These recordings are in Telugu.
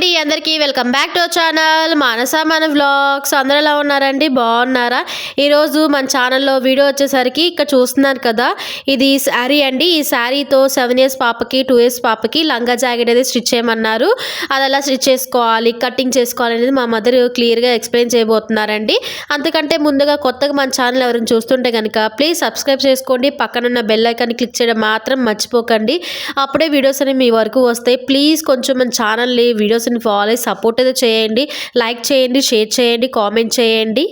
అండి అందరికీ welcome back to channel Manasa మన వ్లాగ్స్. అందరూ ఎలా ఉన్నారండి? బాగున్నారా? ఈరోజు మన ఛానల్లో వీడియో వచ్చేసరికి ఇక్కడ చూస్తున్నారు కదా ఇది శారీ అండి. ఈ శారీతో సెవెన్ ఇయర్స్ పాపకి టూ ఇయర్స్ పాపకి లంగా జాకెట్ అయితే స్టిచ్ చేయమన్నారు. అది ఎలా స్టిచ్ చేసుకోవాలి కటింగ్ చేసుకోవాలి అనేది మా మదర్ క్లియర్గా ఎక్స్ప్లెయిన్ చేయబోతున్నారండి. అంతకంటే ముందుగా కొత్తగా మన ఛానల్ ఎవరైనా చూస్తుంటే కనుక ప్లీజ్ సబ్స్క్రైబ్ చేసుకోండి. పక్కనున్న బెల్ ఐకాన్ క్లిక్ చేయడం మాత్రం మర్చిపోకండి. అప్పుడే వీడియోస్ అనేవి మీ వరకు వస్తాయి. ప్లీజ్ కొంచెం మన ఛానల్ని వీడియోస్ని ఫాలో అయ్యి సపోర్ట్ అయితే చేయండి. లైక్ చేయండి షేర్ చేయండి కామెంట్ చేయండి.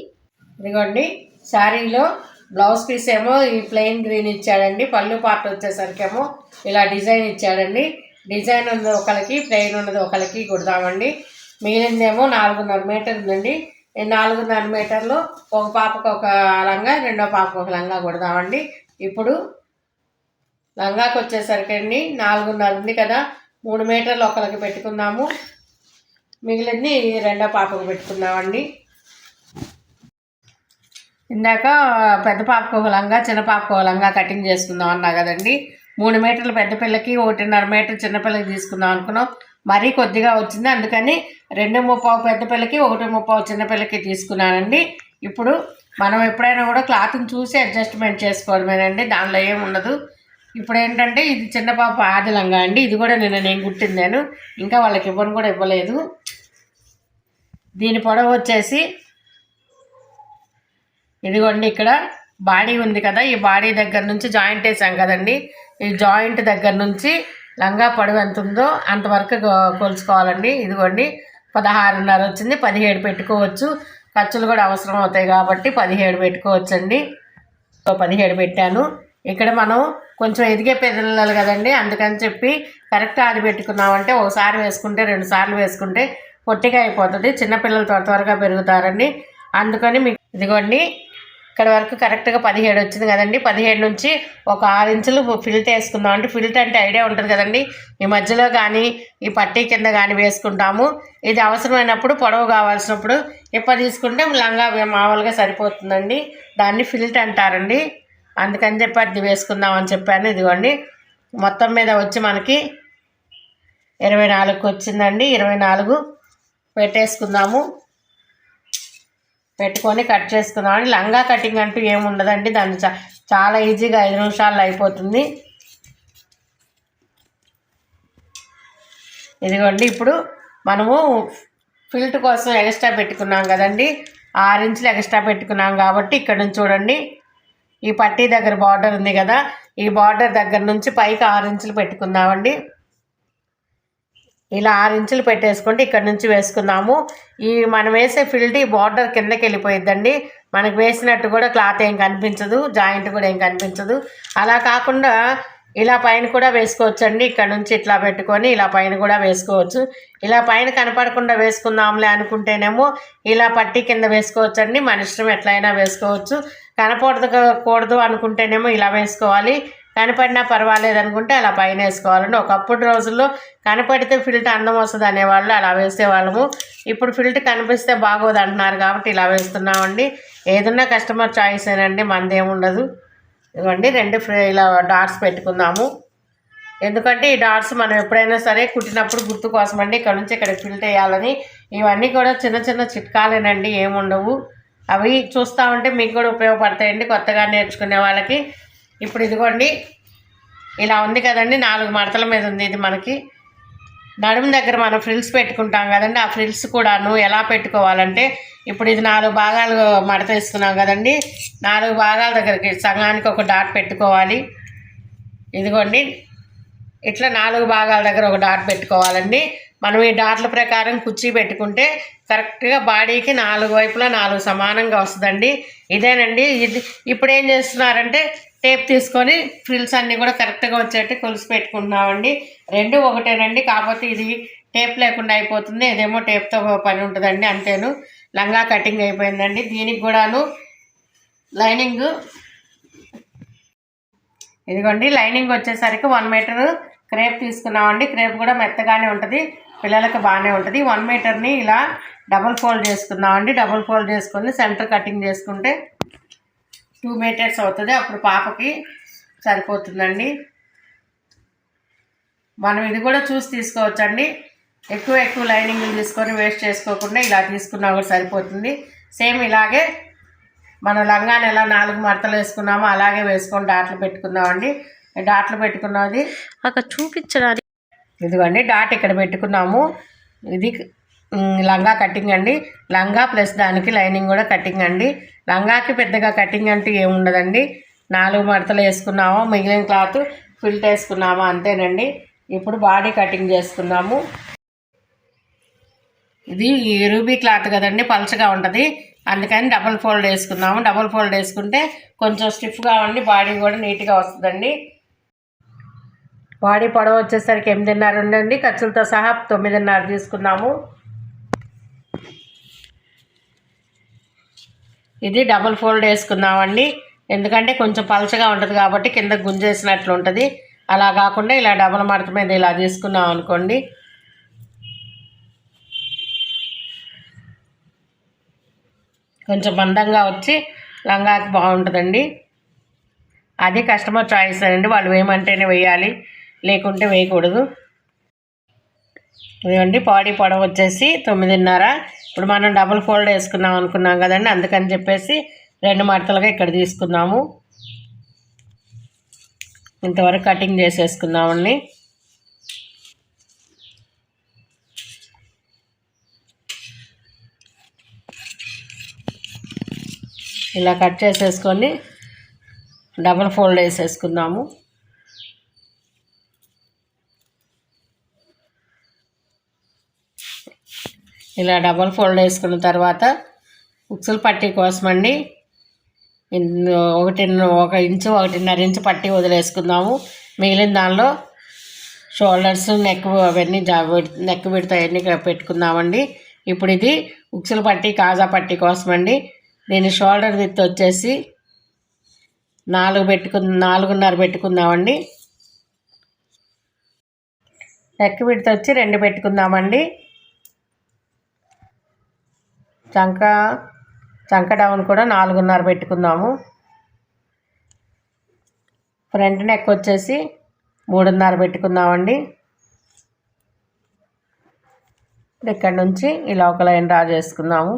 ఇదిగోండి శారీలో బ్లౌజ్ పీస్ ఏమో ఈ ప్లెయిన్ గ్రీన్ ఇచ్చాడండి. పళ్ళు పార్ట్ వచ్చేసరికి ఏమో ఇలా డిజైన్ ఇచ్చాడండి. డిజైన్ ఉన్నది ఒకరికి ప్లెయిన్ ఉన్నది ఒకరికి కుడదామండి. మిగిలిందేమో నాలుగున్నర మీటర్ ఉందండి. ఈ నాలుగున్నర మీటర్లు ఒక పాపకు ఒక లంగా రెండో పాపకు ఒక లంగా కుడదామండి. ఇప్పుడు లంగాకి వచ్చేసరికి అండి నాలుగున్నర ఉంది కదా. మూడు మీటర్లు ఒకరికి పెట్టుకుందాము. మిగిలింది రెండో పాపకు పెట్టుకున్నామండి. ఇందాక పెద్ద పాపకు ఒక లంగా చిన్న పాపకు ఒక లంగా కటింగ్ చేసుకుందాం అన్నా కదండి. మూడు మీటర్లు పెద్ద పిల్లకి ఒకటిన్నర మీటర్ చిన్నపిల్లకి తీసుకుందాం అనుకున్నాం. మరీ కొద్దిగా వచ్చింది. అందుకని రెండు ముప్పావు పెద్ద పిల్లకి ఒకటి ముప్పావు చిన్నపిల్లకి తీసుకున్నానండి. ఇప్పుడు మనం ఎప్పుడైనా కూడా క్లాత్ని చూసి అడ్జస్ట్మెంట్ చేసుకోవడమేనండి. దానిలో ఏమి ఉండదు. ఇప్పుడు ఏంటంటే ఇది చిన్న పాప ఆది లంగా అండి. ఇది కూడా నిన్న నేను కుట్టిందాను ఇంకా వాళ్ళకి ఇవ్వను కూడా ఇవ్వలేదు. దీని పొడవు వచ్చేసి ఇదిగోండి ఇక్కడ బాడీ ఉంది కదా ఈ బాడీ దగ్గర నుంచి జాయింట్ వేసాం కదండి. ఈ జాయింట్ దగ్గర నుంచి లంగా పొడవు ఎంత ఉందో అంతవరకు కొ- కొలుచుకోవాలండి. ఇదిగోండి పదహారున్నర వచ్చింది పదిహేడు పెట్టుకోవచ్చు. ఖర్చులు కూడా అవసరం అవుతాయి కాబట్టి పదిహేడు పెట్టుకోవచ్చండి. పదిహేడు పెట్టాను. ఇక్కడ మనం కొంచెం ఎదిగే పిల్లలు కదండి. అందుకని చెప్పి కరెక్ట్ అది పెట్టుకున్నామంటే ఒకసారి వేసుకుంటే రెండు సార్లు వేసుకుంటే పొట్టిగా అయిపోతుంది. చిన్నపిల్లలు త్వర త్వరగా పెరుగుతారండి అందుకని మీకు ఇదిగోండి. ఇక్కడ వరకు కరెక్ట్గా పదిహేడు వచ్చింది కదండి. పదిహేడు నుంచి ఒక ఆరు ఇంచులు ఫిల్ట్ వేసుకుందాం అంటే ఫిల్ట్ అంటే ఐడియా ఉంటుంది కదండి. ఈ మధ్యలో కానీ ఈ పట్టీ కింద కానీ వేసుకుంటాము. ఇది అవసరమైనప్పుడు పొడవు కావాల్సినప్పుడు ఇప్ప తీసుకుంటే లంగా మామూలుగా సరిపోతుందండి. దాన్ని ఫిల్ట్ అంటారండి. అందుకని చెప్పి అది వేసుకుందాం అని చెప్పాను. ఇదిగోండి. మొత్తం మీద వచ్చి మనకి ఇరవై నాలుగుకి వచ్చిందండి. ఇరవై నాలుగు పెట్టేసుకుందాము. పెట్టుకొని కట్ చేసుకుందామని లంగా కటింగ్ అంటూ ఏమి ఉండదండి. దాన్ని చాలా ఈజీగా ఐదు నిమిషాల్లో అయిపోతుంది. ఇదిగోండి ఇప్పుడు మనము ఫిల్ట్ కోసం ఎక్స్ట్రా పెట్టుకున్నాం కదండి. ఆరు ఇంచులు ఎక్స్ట్రా పెట్టుకున్నాం కాబట్టి ఇక్కడ నుంచి చూడండి. ఈ పట్టీ దగ్గర బార్డర్ ఉంది కదా. ఈ బార్డర్ దగ్గర నుంచి పైకి ఆరు ఇంచులు పెట్టుకుందామండి. ఇలా ఆరు ఇంచులు పెట్టేసుకుంటే ఇక్కడ నుంచి వేసుకుందాము ఈ మనం వేసే ఫిల్ట్ బార్డర్ కిందకి వెళ్ళిపోయిద్దండి. మనకు వేసినట్టు కూడా క్లాత్ ఏం కనిపించదు జాయింట్ కూడా ఏం కనిపించదు. అలా కాకుండా ఇలా పైన కూడా వేసుకోవచ్చండి. ఇక్కడ నుంచి ఇట్లా పెట్టుకొని ఇలా పైన కూడా వేసుకోవచ్చు. ఇలా పైన కనపడకుండా వేసుకుందాంలే అనుకుంటేనేమో ఇలా పట్టి కింద వేసుకోవచ్చండి. మన ఇష్టం ఎట్లయినా వేసుకోవచ్చు. కనపడదు కూడదు అనుకుంటేనేమో ఇలా వేసుకోవాలి. కనపడినా పర్వాలేదు అనుకుంటే అలా పైన వేసుకోవాలండి. ఒకప్పుడు రోజుల్లో కనపడితే ఫిల్టర్ అందం వస్తుంది అనేవాళ్ళు అలా వేసేవాళ్ళము. ఇప్పుడు ఫిల్టర్ కనిపిస్తే బాగోదు అంటున్నారు కాబట్టి ఇలా వేస్తున్నామండి. ఏదన్నా కస్టమర్ చాయిస్ ఏనండి మనదేముండదు ఇవ్వండి రెండు ఫ్రే ఇలా డాట్స్ పెట్టుకుందాము. ఎందుకంటే ఈ డాట్స్ మనం ఎప్పుడైనా సరే కుట్టినప్పుడు గుర్తు కోసం అండి ఇక్కడ నుంచి ఇక్కడ ఫిల్ట్ వేయాలని. ఇవన్నీ కూడా చిన్న చిన్న చిట్కాలేనండి ఏముండవు. అవి చూస్తూ ఉంటే మీకు కూడా ఉపయోగపడతాయండి కొత్తగా నేర్చుకునే వాళ్ళకి. ఇప్పుడు ఇదిగోండి. ఇలా ఉంది కదండి నాలుగు మడతల మీద ఉంది ఇది మనకి. నడుము దగ్గర మనం ఫ్రిల్స్ పెట్టుకుంటాం కదండి ఆ ఫ్రిల్స్ కూడాను ఎలా పెట్టుకోవాలంటే ఇప్పుడు ఇది నాలుగు భాగాలు మడత ఇస్తున్నాం కదండి. నాలుగు భాగాల దగ్గరికి సగానికి ఒక డాట్ పెట్టుకోవాలి. ఇదిగోండి. ఇట్లా నాలుగు భాగాల దగ్గర ఒక డాట్ పెట్టుకోవాలండి. మనం ఈ డాట్ల ప్రకారం కుర్చీ పెట్టుకుంటే కరెక్ట్గా బాడీకి నాలుగు వైపులా నాలుగు సమానంగా వస్తుందండి. ఇదేనండి. ఇది ఇప్పుడు ఏం చేస్తున్నారంటే టేప్ తీసుకొని ఫ్రిల్స్ అన్నీ కూడా కరెక్ట్గా వచ్చేట్టు కొలిసి పెట్టుకుంటున్నామండి. రెండు ఒకటేనండి కాకపోతే ఇది టేప్ లేకుండా అయిపోతుంది. ఇదేమో టేప్తో పని ఉంటుందండి అంతేను. లంగా కటింగ్ అయిపోయిందండి. దీనికి కూడాను లైనింగ్ ఇదిగోండి లైనింగ్ వచ్చేసరికి వన్ మీటర్ క్రేప్ తీసుకున్నామండి. క్రేప్ కూడా మెత్తగానే ఉంటుంది పిల్లలకు బాగానే ఉంటుంది. వన్ మీటర్ని ఇలా డబుల్ ఫోల్డ్ చేసుకుందామండి డబుల్ ఫోల్డ్ చేసుకొని సెంటర్ కటింగ్ చేసుకుంటే టూ మీటర్స్ అవుతుంది. అప్పుడు పాపకి సరిపోతుందండి. మనం ఇది కూడా చూసి తీసుకోవచ్చండి. ఎక్కువ ఎక్కువ లైనింగ్లు తీసుకొని వేస్ట్ చేసుకోకుండా ఇలా తీసుకున్నా కూడా సరిపోతుంది. సేమ్ ఇలాగే మనం లంగాన్ని ఎలా నాలుగు మడతలు వేసుకున్నామో అలాగే వేసుకొని డాట్లు పెట్టుకుందామండి డాట్లు పెట్టుకున్నది అక్కడ చూపించడానికి ఇదిగోండి డాట్ ఇక్కడ పెట్టుకున్నాము. ఇది లంగా కటింగ్ అండి. లంగా ప్లస్ దానికి లైనింగ్ కూడా కటింగ్ అండి. లంగాకి పెద్దగా కటింగ్ అంటూ ఏముండదండి నాలుగు మడతలు వేసుకున్నాము మిగిలిన క్లాత్ ఫిల్ట్ వేసుకున్నాము అంతేనండి. ఇప్పుడు బాడీ కటింగ్ చేసుకున్నాము ఇది రూబీ క్లాత్ కదండి పలచగా ఉంటుంది. అందుకని డబుల్ ఫోల్డ్ వేసుకున్నాము. డబుల్ ఫోల్డ్ వేసుకుంటే కొంచెం స్టిఫ్గా ఉండి బాడీ కూడా నీట్గా వస్తుందండి. బాడీ పొడవ వచ్చేసరికి ఎనిమిదిన్నర ఉండండి ఖర్చులతో సహా తొమ్మిదిన్నర తీసుకున్నాము. ఇది డబుల్ ఫోల్డ్ వేసుకున్నామండి. ఎందుకంటే కొంచెం పలచగా ఉంటుంది కాబట్టి కింద గుంజేసినట్లు ఉంటుంది. అలా కాకుండా ఇలా డబుల్ మడత మీద ఇలా తీసుకున్నాం అనుకోండి. కొంచెం మందంగా వచ్చి లంగాకి బాగుంటుందండి. అది కస్టమర్ చాయిస్ అండి. వాళ్ళు వేయమంటేనే వేయాలి. లేకుంటే వేయకూడదు. ఇదిగోండి బాడీ పొడవు వచ్చేసి తొమ్మిదిన్నర. ఇప్పుడు మనం డబుల్ ఫోల్డ్ వేసుకున్నాం అనుకున్నాం కదండి అందుకని చెప్పేసి రెండు మడతలుగా ఇక్కడ తీసుకున్నాము ఇంతవరకు కటింగ్ చేసేసుకున్నామండి ఇలా కట్ చేసేసుకొని డబుల్ ఫోల్డ్ వేసేసుకుందాము. ఇలా డబల్ ఫోల్డ్ వేసుకున్న తర్వాత ఉక్సులు పట్టీ కోసమండి. ఒకటి ఒక ఇంచు ఒకటిన్నర ఇంచు పట్టి వదిలేసుకుందాము. మిగిలిన దానిలో షోల్డర్స్ నెక్ అవన్నీ జా నెక్ విడత అవన్నీ పెట్టుకుందామండి. ఇప్పుడు ఇది ఉక్సులు పట్టి కాజా పట్టి కోసమండి. దీని షోల్డర్ విత్ వచ్చేసి నాలుగు పెట్టుకు నాలుగున్నర పెట్టుకుందామండి. నెక్ విడత వచ్చి రెండు పెట్టుకుందామండి. చంక చంక డౌన్ కూడా నాలుగున్నర పెట్టుకుందాము. ఫ్రంట్ నెక్ వచ్చేసి మూడున్నర పెట్టుకుందామండి. ఇక్కడ నుంచి ఇలా ఒక లైన్ డ్రా చేసుకుందాము.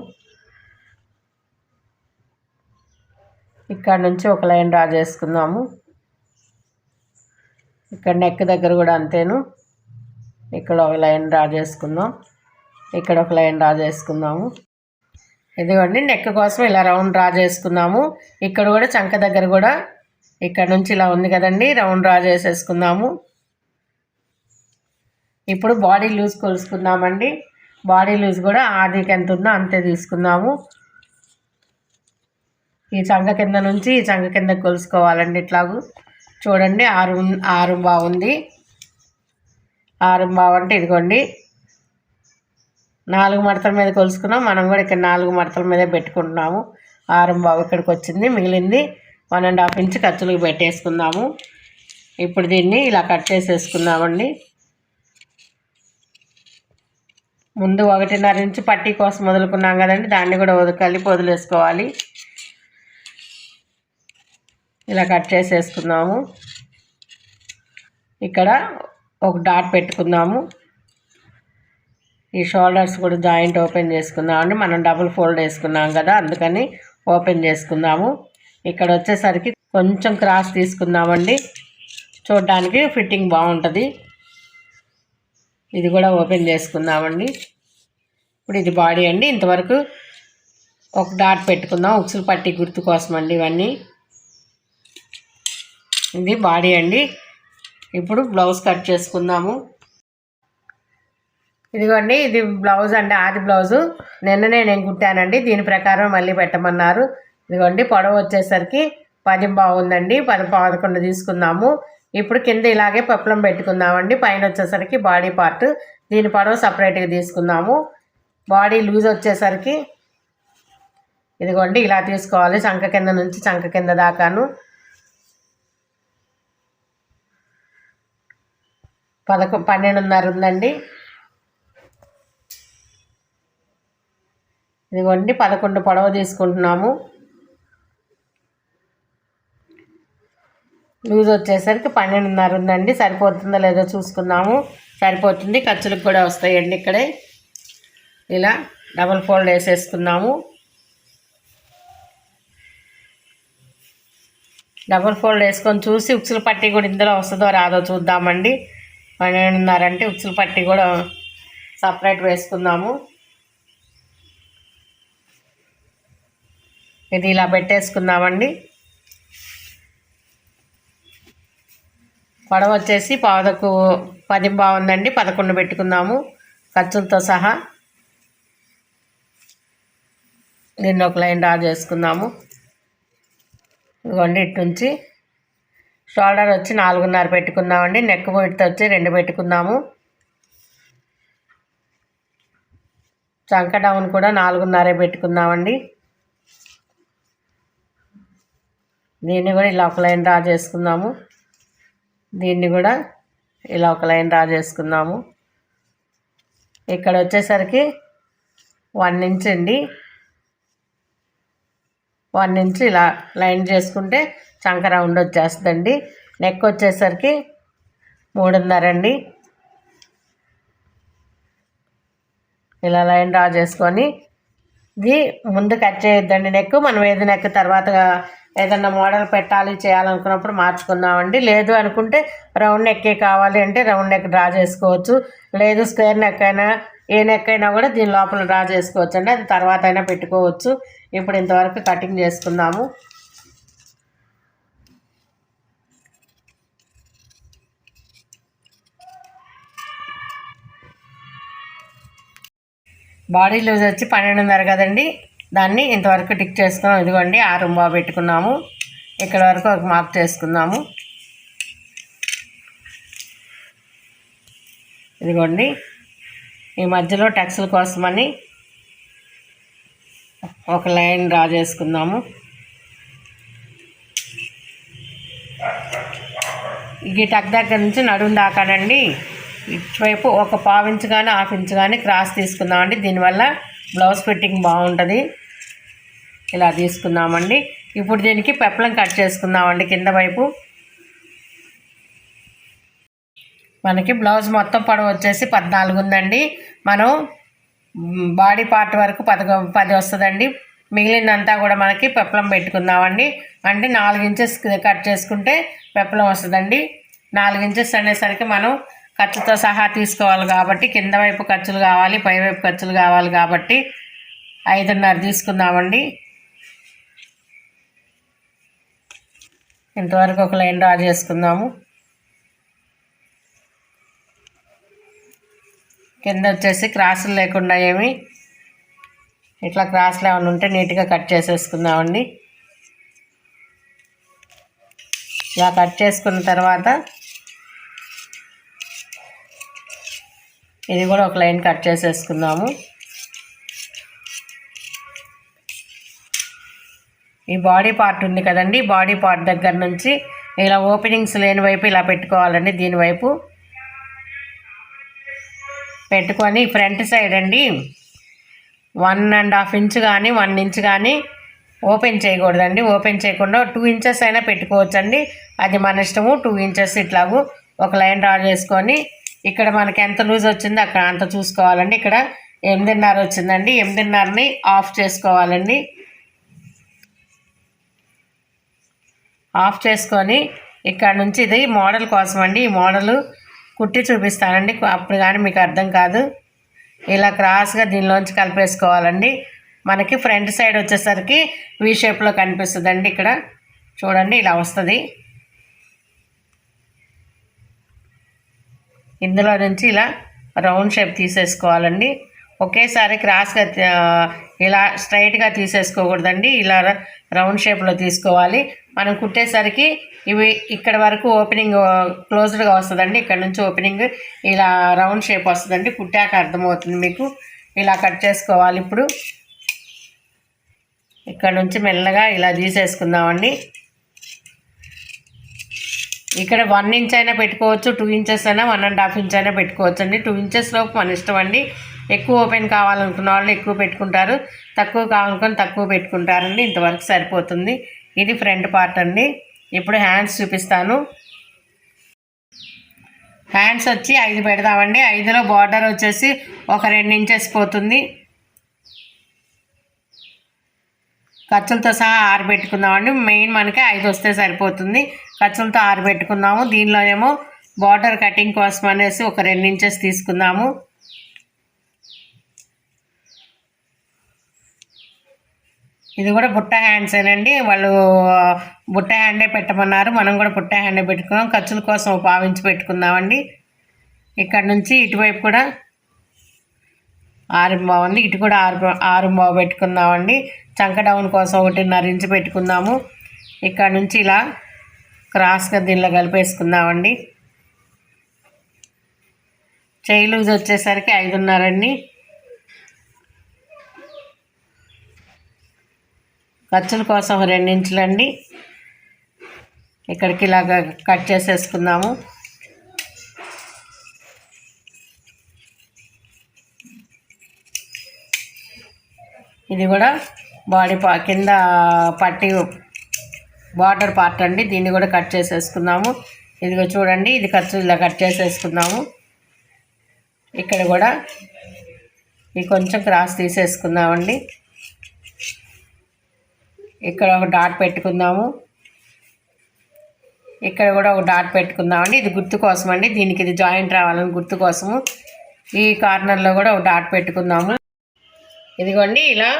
ఇక్కడ నుంచి ఒక లైన్ డ్రా చేసుకుందాము. ఇక్కడ నెక్ దగ్గర కూడా అంతేను. ఇక్కడ ఒక లైన్ డ్రా చేసుకుందాం. ఇక్కడ ఒక లైన్ డ్రా చేసుకుందాము. ఇదిగోండి నెక్ కోసం ఇలా రౌండ్ డ్రా చేసుకుందాము ఇక్కడ కూడా చంక దగ్గర కూడా ఇక్కడ నుంచి ఇలా ఉంది కదండి రౌండ్ డ్రా చేసేసుకుందాము ఇప్పుడు బాడీ లూజ్ కొలుసుకుందామండి. బాడీ లూజ్ కూడా ఆదికి ఎంత ఉందో అంతే తీసుకుందాము ఈ చంక కింద నుంచి ఈ చంక కింద కొలుసుకోవాలండి ఇట్లాగూ. చూడండి ఆరు ఆరు బాగుంది. ఆరు బాగుంటే ఇదిగోండి నాలుగు మడతల మీద కొలుసుకున్నాం. మనం కూడా ఇక్కడ నాలుగు మడతల మీద పెట్టుకుంటున్నాము. ఆరం బాబు ఇక్కడికి వచ్చింది. మిగిలింది వన్ అండ్ హాఫ్ ఇంచ్ ఖర్చులకు పెట్టేసుకుందాము. ఇప్పుడు దీన్ని ఇలా కట్ చేసేసుకుందామండి. ముందు ఒకటిన్నర ఇంచు పట్టీ కోసం వదులుకున్నాం కదండి. దాన్ని కూడా వదకాలి వదిలేసుకోవాలి ఇలా కట్ చేసేసుకుందాము. ఇక్కడ ఒక డాట్ పెట్టుకుందాము. ఈ షోల్డర్స్ కూడా జాయింట్ ఓపెన్ చేసుకుందామండి మనం డబుల్ ఫోల్డ్ వేసుకున్నాం కదా అందుకని ఓపెన్ చేసుకుందాము. ఇక్కడ వచ్చేసరికి కొంచెం క్రాస్ తీసుకుందామండి. చూడడానికి ఫిట్టింగ్ బాగుంటుంది. ఇది కూడా ఓపెన్ చేసుకుందామండి. ఇప్పుడు ఇది బాడీ అండి. ఇంతవరకు ఒక డాట్ పెట్టుకుందాం. ఉక్సులు పట్టి గుర్తు కోసం అండి ఇవన్నీ. ఇది బాడీ అండి. ఇప్పుడు బ్లౌజ్ కట్ చేసుకుందాము. ఇదిగోండి ఇది బ్లౌజ్ అండి ఆది బ్లౌజు. నిన్ననే నేను కుట్టానండి దీని ప్రకారం మళ్ళీ పెట్టమన్నారు. ఇదిగోండి పొడవు వచ్చేసరికి పది బాగుందండి పది పదకొండు తీసుకుందాము. ఇప్పుడు కింద ఇలాగే పప్పులం పెట్టుకుందామండి పైన వచ్చేసరికి బాడీ పార్ట్. దీని పొడవు సపరేట్గా తీసుకుందాము. బాడీ లూజ్ వచ్చేసరికి ఇదిగోండి ఇలా తీసుకోవాలి చంక కింద నుంచి చంక కింద దాకాను. పదకొ పన్నెండున్నర ఉందండి. ఇదిగోండి పదకొండు పొడవ తీసుకుంటున్నాము. లూజ్ వచ్చేసరికి పన్నెండున్నర ఉందండి సరిపోతుందో లేదో చూసుకుందాము. సరిపోతుంది ఖర్చులకు కూడా వస్తాయండి ఇక్కడే. ఇలా డబల్ ఫోల్డ్ వేసేసుకున్నాము. డబల్ ఫోల్డ్ వేసుకొని చూసి ఉక్సుల పట్టి కూడా ఇందులో వస్తుందో రాదో చూద్దామండి. పన్నెండున్నర అంటే ఉక్సుల పట్టి కూడా సపరేట్ వేసుకుందాము. ఇది ఇలా పెట్టేసుకుందామండి. పొడవ వచ్చేసి పావుదకు పది బాగుందండి పదకొండు పెట్టుకుందాము ఖర్చులతో సహా. దీన్ని ఒక లైన్ డ్రా చేసుకుందాము. ఇదిగోండి ఇటు నుంచి షోల్డర్ వచ్చి నాలుగున్నర పెట్టుకుందామండి నెక్ పొయిట్ వచ్చి రెండు పెట్టుకుందాము. చంక డౌన్ కూడా నాలుగున్నరే పెట్టుకుందామండి. దీన్ని కూడా ఇలా ఒక లైన్ డ్రా చేసుకుందాము. దీన్ని కూడా ఇలా ఒక లైన్ డ్రా చేసుకుందాము. ఇక్కడ వచ్చేసరికి వన్ ఇంచ్ అండి. వన్ ఇంచ్ ఇలా లైన్ చేసుకుంటే చంక రౌండ్ వచ్చేస్తుందండి. నెక్ వచ్చేసరికి మూడున్నర అండి. ఇలా లైన్ డ్రా చేసుకొని ఇది ముందు కట్ చేయొద్దండి నెక్. మనం ఏది నెక్ తర్వాత ఏదన్నా మోడల్ పెట్టాలి చేయాలనుకున్నప్పుడు మార్చుకుందామండి. లేదు అనుకుంటే రౌండ్ నెక్కే కావాలి అంటే రౌండ్ నెక్ డ్రా చేసుకోవచ్చు. లేదు స్క్వేర్ నెక్ అయినా ఏ నెక్ అయినా కూడా దీని లోపల డ్రా చేసుకోవచ్చు అండి అది తర్వాత అయినా పెట్టుకోవచ్చు. ఇప్పుడు ఇంతవరకు కటింగ్ చేసుకుందాము. బాడీ లూజ్ వచ్చి పన్నెండున్నర కదండి. దాన్ని ఇంతవరకు టిక్ చేసుకున్నాం. ఇదిగోండి ఆరు బాగా పెట్టుకున్నాము. ఇక్కడ వరకు ఒక మార్క్ చేసుకుందాము. ఇదిగోండి ఈ మధ్యలో టెక్స్ల కోసమని ఒక లైన్ డ్రా చేసుకుందాము. ఈ టక్ దగ్గర నుంచి నడుము దాకానండి ఇటువైపు ఒక పావు ఇంచు కానీ హాఫ్ ఇంచు కానీ క్రాస్ తీసుకుందామండి. దీనివల్ల బ్లౌజ్ ఫిట్టింగ్ బాగుంటుంది. ఇలా తీసుకుందామండి. ఇప్పుడు దీనికి పెప్పలం కట్ చేసుకుందామండి కింద వైపు. మనకి బ్లౌజ్ మొత్తం పొడవు వచ్చేసి పద్నాలుగు ఉందండి. మనం బాడీ పార్ట్ వరకు పదకొ పది వస్తుందండి. మిగిలినంతా కూడా మనకి పెప్పలం పెట్టుకుందామండి. అంటే నాలుగు ఇంచెస్ కట్ చేసుకుంటే పెప్పలం వస్తుందండి. నాలుగు ఇంచెస్ అనేసరికి మనం ఖర్చుతో సహా తీసుకోవాలి కాబట్టి కింద వైపు ఖర్చులు కావాలి పై వైపు ఖర్చులు కావాలి కాబట్టి ఐదున్నర తీసుకుందామండి. ఇంతవరకు ఒక లైన్ డ్రా చేసుకుందాము. కింద వచ్చేసి క్రాసులు లేకుండా ఏమి ఇట్లా క్రాసులు ఏమైనా ఉంటే నీట్గా కట్ చేసేసుకుందామండి. ఇలా కట్ చేసుకున్న తర్వాత ఇది కూడా ఒక లైన్ కట్ చేసేసుకుందాము. ఈ బాడీ పార్ట్ ఉంది కదండి బాడీ పార్ట్ దగ్గర నుంచి ఇలా ఓపెనింగ్స్ లేని వైపు ఇలా పెట్టుకోవాలండి దీనివైపు పెట్టుకొని ఫ్రంట్ సైడ్ అండి వన్ అండ్ హాఫ్ ఇంచ్ కానీ వన్ ఇంచ్ కానీ ఓపెన్ చేయకూడదండి. ఓపెన్ చేయకుండా టూ ఇంచెస్ అయినా పెట్టుకోవచ్చండి. అది మన ఇష్టము టూ ఇంచెస్ ఇట్లాగూ ఒక లైన్ డ్రా చేసుకొని ఇక్కడ మనకి ఎంత లూజ్ వచ్చిందో అక్కడ అంత చూసుకోవాలండి. ఇక్కడ ఎనిమిదిన్నర వచ్చిందండి. ఎనిమిదిన్నరని ఆఫ్ చేసుకోవాలండి. ఆఫ్ చేసుకొని ఇక్కడ నుంచి ఇది మోడల్ కోసం అండి ఈ మోడలు కుట్టి చూపిస్తానండి. అప్పుడు కానీ మీకు అర్థం కాదు. ఇలా క్రాస్గా దీనిలోంచి కలిపేసుకోవాలండి. మనకి ఫ్రంట్ సైడ్ వచ్చేసరికి వీ షేప్లో కనిపిస్తుందండి. ఇక్కడ చూడండి ఇలా వస్తుంది. ఇందులో నుంచి ఇలా రౌండ్ షేప్ తీసేసుకోవాలండి. ఒకేసారి క్రాస్గా ఇలా స్ట్రైట్గా తీసేసుకోకూడదండి. ఇలా రౌండ్ షేప్లో తీసుకోవాలి. మనం కుట్టేసరికి ఇవి ఇక్కడ వరకు ఓపెనింగ్ క్లోజ్డ్గా వస్తుందండి. ఇక్కడ నుంచి ఓపెనింగ్ ఇలా రౌండ్ షేప్ వస్తుందండి. కుట్టాక అర్థమవుతుంది మీకు. ఇలా కట్ చేసుకోవాలి ఇప్పుడు. ఇక్కడ నుంచి మెల్లగా ఇలా తీసేసుకుందామండి. ఇక్కడ వన్ ఇంచ్ అయినా పెట్టుకోవచ్చు టూ ఇంచెస్ అయినా వన్ అండ్ హాఫ్ ఇంచ్ అయినా పెట్టుకోవచ్చు అండి టూ ఇంచెస్ లోపు మన ఇష్టం అండి. ఎక్కువ ఓపెన్ కావాలనుకున్న వాళ్ళు ఎక్కువ పెట్టుకుంటారు. తక్కువ కావాలనుకుని తక్కువ పెట్టుకుంటారండి. ఇంతవరకు సరిపోతుంది. ఇది ఫ్రంట్ పార్ట్ అండి. ఇప్పుడు హ్యాండ్స్ చూపిస్తాను. హ్యాండ్స్ వచ్చి ఐదు పెడదామండి. ఐదులో బార్డర్ వచ్చేసి ఒక రెండు ఇంచెస్ పోతుంది. ఖర్చులతో సహా ఆరబెట్టుకుందామండి మెయిన్ మనకి ఐదు వస్తే సరిపోతుంది. ఖర్చులతో ఆరబెట్టుకుందాము దీనిలోనేమో బార్డర్ కటింగ్ కోసం అనేసి ఒక రెండు ఇంచెస్ తీసుకుందాము ఇది కూడా బుట్ట హ్యాండ్సేనండి వాళ్ళు బుట్ట హ్యాండే పెట్టమన్నారు. మనం కూడా బుట్ట హ్యాండే పెట్టుకున్నాం. ఖర్చుల కోసం భావించి పెట్టుకుందామండి. ఇక్కడ నుంచి ఇటువైపు కూడా ఆరు బాగుంది ఇటు కూడా ఆరు ఆరు బావు పెట్టుకుందామండి. చంక డౌన్ కోసం ఒకటిన్నర ఇంచు పెట్టుకుందాము. ఇక్కడ నుంచి ఇలా క్రాస్గా దీనిలో కలిపేసుకుందామండి. చేయి లూజ్ వచ్చేసరికి ఐదున్నరండి ఖర్చుల కోసం రెండించులండి. ఇక్కడికి ఇలాగ కట్ చేసేసుకుందాము. ఇది కూడా బాడీ పా కింద పట్టి బార్డర్ పార్ట్ అండి. దీన్ని కూడా కట్ చేసేసుకుందాము ఇదిగో చూడండి ఇది ఖర్చు ఇలా కట్ చేసేసుకుందాము ఇక్కడ కూడా ఇది కొంచెం క్రాస్ తీసేసుకుందామండి. ఇక్కడ ఒక డాట్ పెట్టుకుందాము. ఇక్కడ కూడా ఒక డాట్ పెట్టుకుందామండి. ఇది గుర్తు కోసం అండి దీనికి ఇది జాయింట్ రావాలని గుర్తు కోసము. ఈ కార్నర్లో కూడా ఒక డాట్ పెట్టుకుందాము. ఇదిగోండి ఇలా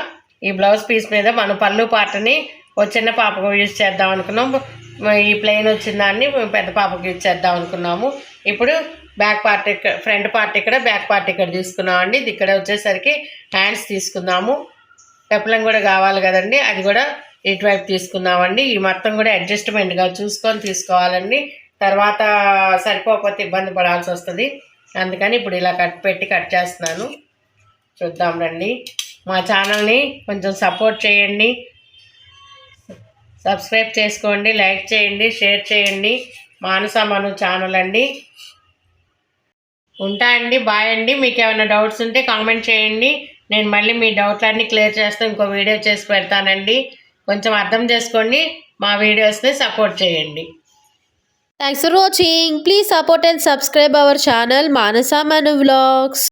ఈ బ్లౌజ్ పీస్ మీద మనం పళ్ళు పాటని ఓ చిన్న పాపకు యూజ్ చేద్దాం అనుకున్నాం ఈ ప్లెయిన్ వచ్చిన దాన్ని పెద్ద పాపకు యూజ్ చేద్దాం అనుకున్నాము. ఇప్పుడు బ్యాక్ పార్ట్ ఇక్కడ ఫ్రంట్ పార్ట్ ఇక్కడ బ్యాక్ పార్ట్ ఇక్కడ తీసుకున్నామండి. ఇది ఇక్కడ వచ్చేసరికి హ్యాండ్స్ తీసుకుందాము. పెప్పలం కూడా కావాలి కదండి. అది కూడా ఇటువైపు తీసుకుందామండి. ఈ మొత్తం కూడా అడ్జస్ట్మెంట్గా చూసుకొని తీసుకోవాలండి. తర్వాత సరిపోకపోతే ఇబ్బంది పడాల్సి వస్తుంది. అందుకని ఇప్పుడు ఇలా కట్ పెట్టి కట్ చేస్తున్నాను. చూద్దాం రండి. మా ఛానల్ని కొంచెం సపోర్ట్ చేయండి. సబ్స్క్రైబ్ చేసుకోండి లైక్ చేయండి షేర్ చేయండి. మానస మను ఛానల్ అండి. ఉంటా అండి బాయ్ అండి. మీకు ఏమైనా డౌట్స్ ఉంటే కామెంట్ చేయండి. నేను మళ్ళీ మీ డౌట్లన్నీ క్లియర్ చేస్తూ ఇంకో వీడియో చేసి పెడతానండి. కొంచెం అర్థం చేసుకోండి మా వీడియోస్ని సపోర్ట్ చేయండి. Thanks for watching please support and subscribe our channel Manasa Manu vlogs